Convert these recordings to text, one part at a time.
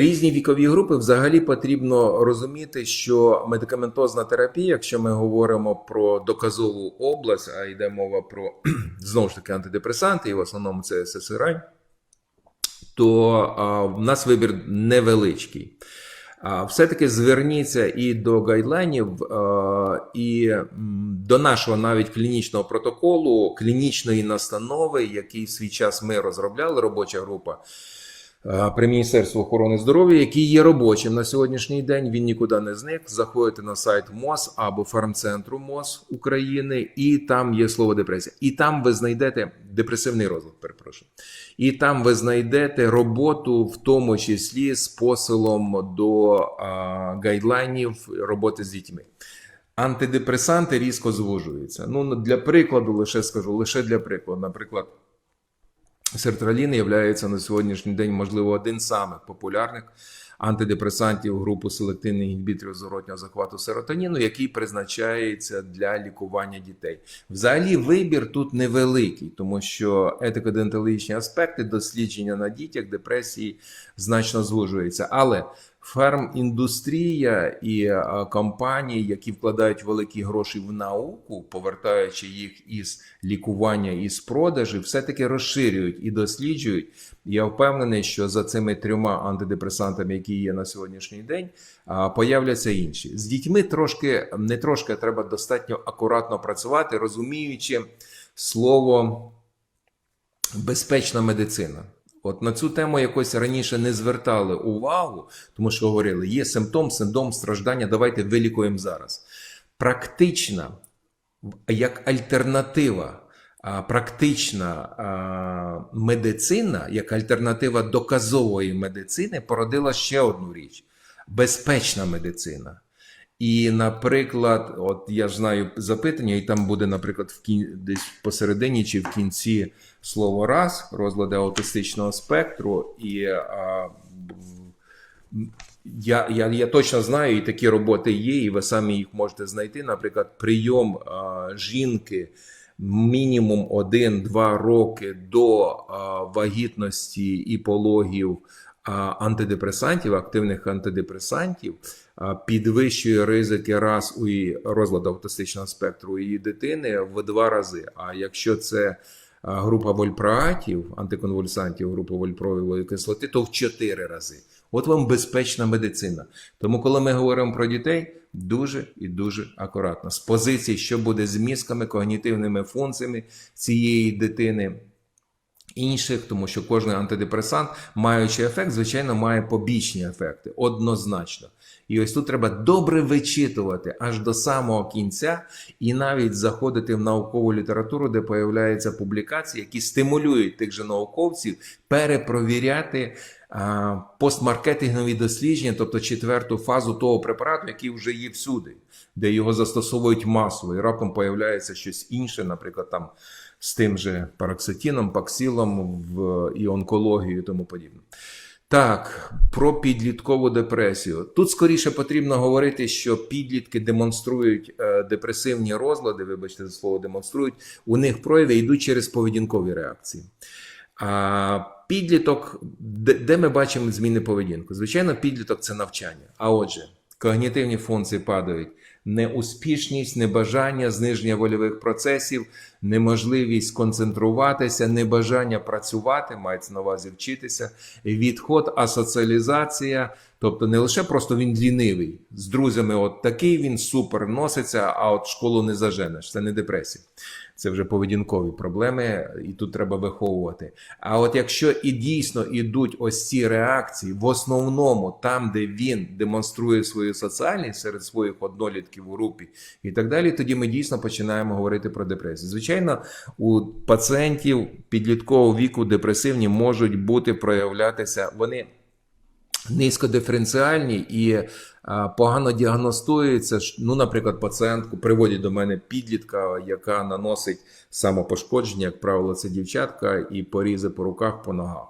різні вікові групи взагалі потрібно розуміти, що медикаментозна терапія, якщо ми говоримо про доказову область, а йде мова про знову ж таки антидепресанти, і в основному це ССРИ, то а, в нас вибір невеличкий. А, Все-таки зверніться і до гайдлайнів, а, і до нашого навіть клінічного протоколу, клінічної настанови, який в свій час ми розробляли, робоча група при Міністерстві охорони здоров'я, який є робочим на сьогоднішній день. Він нікуди не зник. Заходите на сайт МОЗ або фармцентру МОЗ України, і там є слово депресія. І там ви знайдете депресивний розлад, перепрошую. І там ви знайдете роботу, в тому числі з посилом до а, гайдлайнів роботи з дітьми. Антидепресанти різко звужуються. Ну, для прикладу, лише скажу, лише для прикладу, наприклад. Сертралін є на сьогоднішній день, можливо, один з самих популярних антидепресантів групи селективних інгібіторів зворотнього захвату серотоніну, який призначається для лікування дітей. Взагалі, вибір тут невеликий, тому що етико-дентологічні аспекти дослідження на дітях депресії значно звужуються. Але фарміндустрія і е, компанії, які вкладають великі гроші в науку, повертаючи їх із лікування із продажі, все-таки розширюють і досліджують. Я впевнений, що за цими трьома антидепресантами, які є на сьогоднішній день, появляться інші. З дітьми трошки не трошки треба достатньо акуратно працювати, розуміючи слово безпечна медицина. От на цю тему якось раніше не звертали увагу, тому що говорили, є симптом, синдром страждання, давайте вилікуємо зараз. Практична, як альтернатива, практична медицина, як альтернатива доказової медицини, породила ще одну річ: безпечна медицина. І, наприклад, от я знаю запитання, і там буде, наприклад, в кін... десь посередині чи в кінці слово раз, розлади аутистичного спектру, і а, я, я, я точно знаю, і такі роботи є, і ви самі їх можете знайти. Наприклад, прийом а, жінки мінімум 1-2 роки до а, вагітності і пологів антидепресантів, активних антидепресантів підвищує ризики раз у розладу аутистичного спектру її дитини в два рази. А якщо це група вольпраатів, антиконвульсантів, група вольпрової кислоти, то в чотири рази. От вам безпечна медицина. Тому, коли ми говоримо про дітей, дуже і дуже акуратно. З позиції, що буде з мізками, когнітивними функціями цієї дитини. Інших, тому що кожен антидепресант, маючи ефект, звичайно, має побічні ефекти однозначно. І ось тут треба добре вичитувати аж до самого кінця, і навіть заходити в наукову літературу, де появляються публікації, які стимулюють тих же науковців перепровіряти а, постмаркетингові дослідження, тобто четверту фазу того препарату, який вже є всюди, де його застосовують масово, і раптом появляється щось інше, наприклад, там. З тим же пароксетином, паксилом в і онкологію і тому подібне. Так, про підліткову депресію. Тут скоріше потрібно говорити, що підлітки демонструють е, депресивні розлади, вибачте за слово, демонструють, у них прояви йдуть через поведінкові реакції. А підліток, де ми бачимо зміни поведінку? Звичайно, підліток це навчання. А отже, когнітивні функції падають неуспішність, небажання, зниження вольових процесів, неможливість концентруватися, небажання працювати, мається на увазі вчитися, відход, асоціалізація. Тобто не лише просто він лінивий з друзями, от такий він супер носиться, а от школу не заженеш. Це не депресія. Це вже поведінкові проблеми, і тут треба виховувати. А от якщо і дійсно ідуть ось ці реакції, в основному там, де він демонструє свою соціальність серед своїх однолітків у групі і так далі, тоді ми дійсно починаємо говорити про депресію. Звичайно, у пацієнтів підліткового віку депресивні можуть бути проявлятися вони. Низькодиференціальні і а, погано діагностуються. Ну, наприклад, пацієнтку приводять до мене підлітка, яка наносить самопошкодження, як правило, це дівчатка, і порізи по руках, по ногах.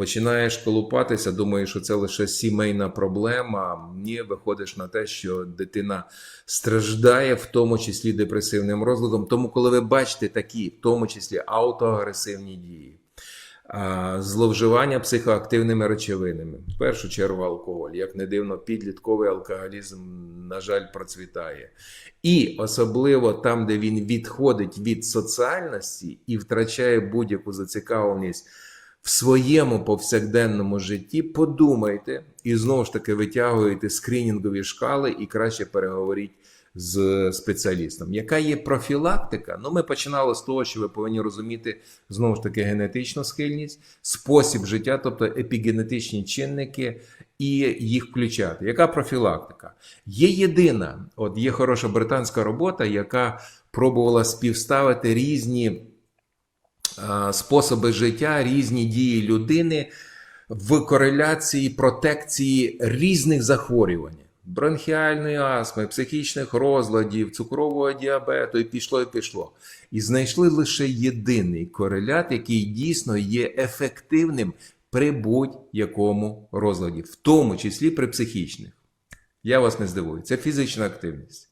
Починаєш колупатися, думаєш, що це лише сімейна проблема. Ні, виходиш на те, що дитина страждає, в тому числі депресивним розладом. Тому, коли ви бачите такі, в тому числі аутоагресивні дії зловживання психоактивними речовинами, в першу чергу алкоголь. Як не дивно, підлітковий алкоголізм, на жаль, процвітає. І особливо там, де він відходить від соціальності і втрачає будь-яку зацікавленість в своєму повсякденному житті, подумайте і знову ж таки витягуєте скринінгові шкали і краще переговоріть з спеціалістом. Яка є профілактика? Ну, ми починали з того, що ви повинні розуміти знову ж таки генетичну схильність, спосіб життя, тобто епігенетичні чинники, і їх включати. Яка профілактика? Є єдина, от є хороша британська робота, яка пробувала співставити різні способи життя, різні дії людини в кореляції протекції різних захворювань. Бронхіальної астми, психічних розладів, цукрового діабету, і пішло, і пішло. І знайшли лише єдиний корелят, який дійсно є ефективним при будь-якому розладі, в тому числі при психічних. Я вас не здивую, це фізична активність.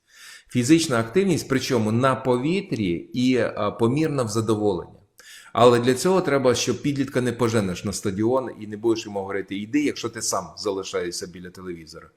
Фізична активність, причому на повітрі і помірна в задоволення. Але для цього треба, щоб підлітка не поженеш на стадіон і не будеш йому говорити йди, якщо ти сам залишаєшся біля телевізора.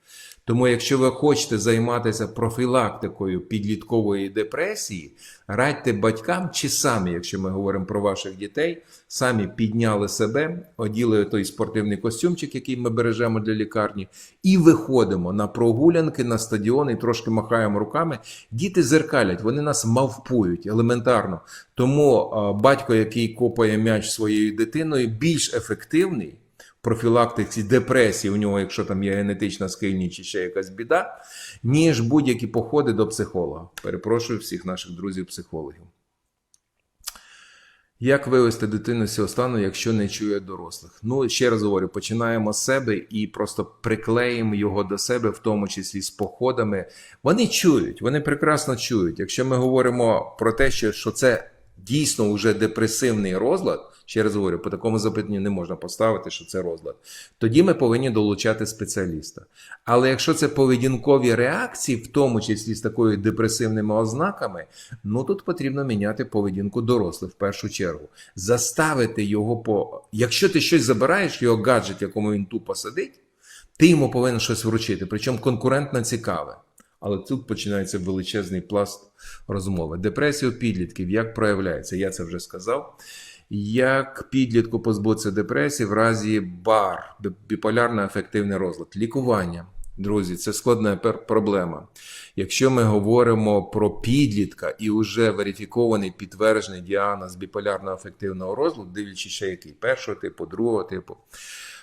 Тому, якщо ви хочете займатися профілактикою підліткової депресії, радьте батькам чи самі, якщо ми говоримо про ваших дітей, самі підняли себе, оділи той спортивний костюмчик, який ми бережемо для лікарні, і виходимо на прогулянки на стадіон і трошки махаємо руками. Діти зеркалять, вони нас мавпують елементарно. Тому батько, який копає м'яч своєю дитиною, більш ефективний профілактиці депресії, у нього, якщо там є генетична схильність чи ще якась біда, ніж будь-які походи до психолога. Перепрошую всіх наших друзів-психологів. Як вивести дитину з цього стану, якщо не чує дорослих? Ну, ще раз говорю, починаємо з себе і просто приклеїмо його до себе, в тому числі з походами. Вони чують, вони прекрасно чують. Якщо ми говоримо про те, що, що це дійсно вже депресивний розлад, ще раз говорю, по такому запитанню не можна поставити, що це розлад. Тоді ми повинні долучати спеціаліста. Але якщо це поведінкові реакції, в тому числі з такою депресивними ознаками, ну тут потрібно міняти поведінку дорослих в першу чергу. Заставити його по. Якщо ти щось забираєш, його гаджет, якому він тупо сидить, ти йому повинен щось вручити, причому конкурентно цікаве. Але тут починається величезний пласт розмови. Депресія у підлітків як проявляється? Я це вже сказав. Як підлітку позбутися депресії в разі бар, біполярно ефективний розлад, лікування. Друзі, це складна проблема. Якщо ми говоримо про підлітка і вже верифікований підтверджений діагноз біполярно ефективного розладу, дивлячись ще який першого типу, другого типу,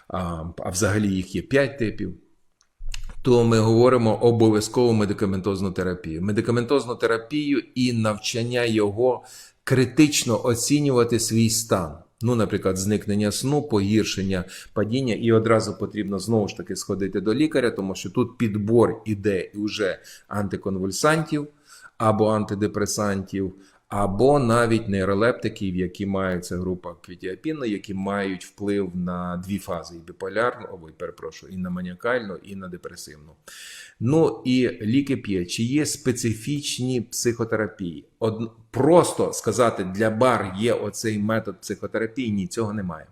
а, а взагалі їх є 5 типів то ми говоримо обов'язково медикаментозну терапію. Медикаментозну терапію і навчання його критично оцінювати свій стан. Ну, наприклад, зникнення сну, погіршення падіння, і одразу потрібно знову ж таки сходити до лікаря, тому що тут підбор іде вже антиконвульсантів або антидепресантів, або навіть нейролептиків, які мають це група квітіапіну, які мають вплив на дві фази: і біполярну, ой, перепрошую, і на маніакальну, і на депресивну. Ну і ліки п'є, чи є специфічні психотерапії? Од... Просто сказати, для бар є оцей метод психотерапії, ні, цього немає.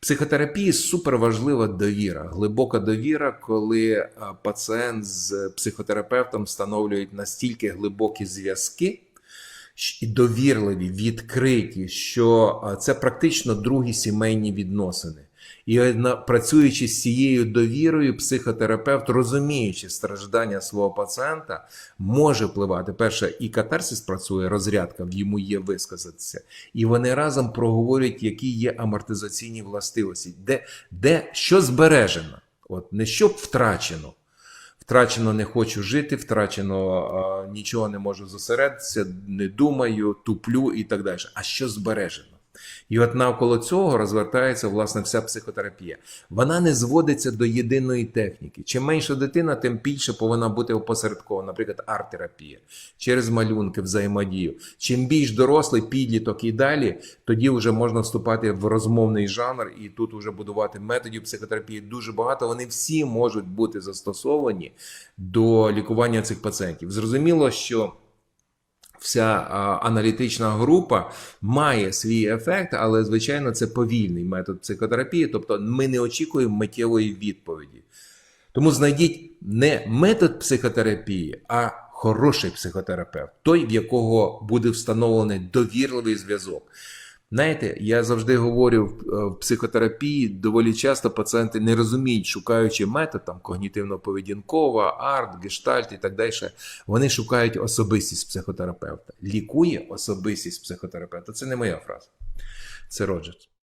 Психотерапії суперважлива довіра, глибока довіра, коли пацієнт з психотерапевтом встановлюють настільки глибокі зв'язки і довірливі, відкриті, що це практично другі сімейні відносини. І працюючи з цією довірою, психотерапевт, розуміючи страждання свого пацієнта, може впливати. Перше, і катарсис працює, розрядка, йому є висказатися. І вони разом проговорюють, які є амортизаційні властивості, де, де що збережено, от не що втрачено. Втрачено не хочу жити, втрачено нічого не можу зосередитися, не думаю, туплю і так далі. А що збережено? І от навколо цього розвертається власне вся психотерапія. Вона не зводиться до єдиної техніки. Чим менша дитина, тим більше повинна бути опосередкована, наприклад, арт-терапія через малюнки, взаємодію. Чим більш дорослий підліток і далі, тоді вже можна вступати в розмовний жанр і тут вже будувати методів психотерапії. Дуже багато. Вони всі можуть бути застосовані до лікування цих пацієнтів. Зрозуміло, що вся аналітична група має свій ефект, але звичайно це повільний метод психотерапії, тобто ми не очікуємо миттєвої відповіді. Тому знайдіть не метод психотерапії, а хороший психотерапевт, той, в якого буде встановлений довірливий зв'язок. Знаєте, я завжди говорю в е, психотерапії, доволі часто пацієнти не розуміють, шукаючи метод там когнітивно-поведінкова, арт, гештальт і так далі. Вони шукають особистість психотерапевта. Лікує особистість психотерапевта. Це не моя фраза. Це Роджерс.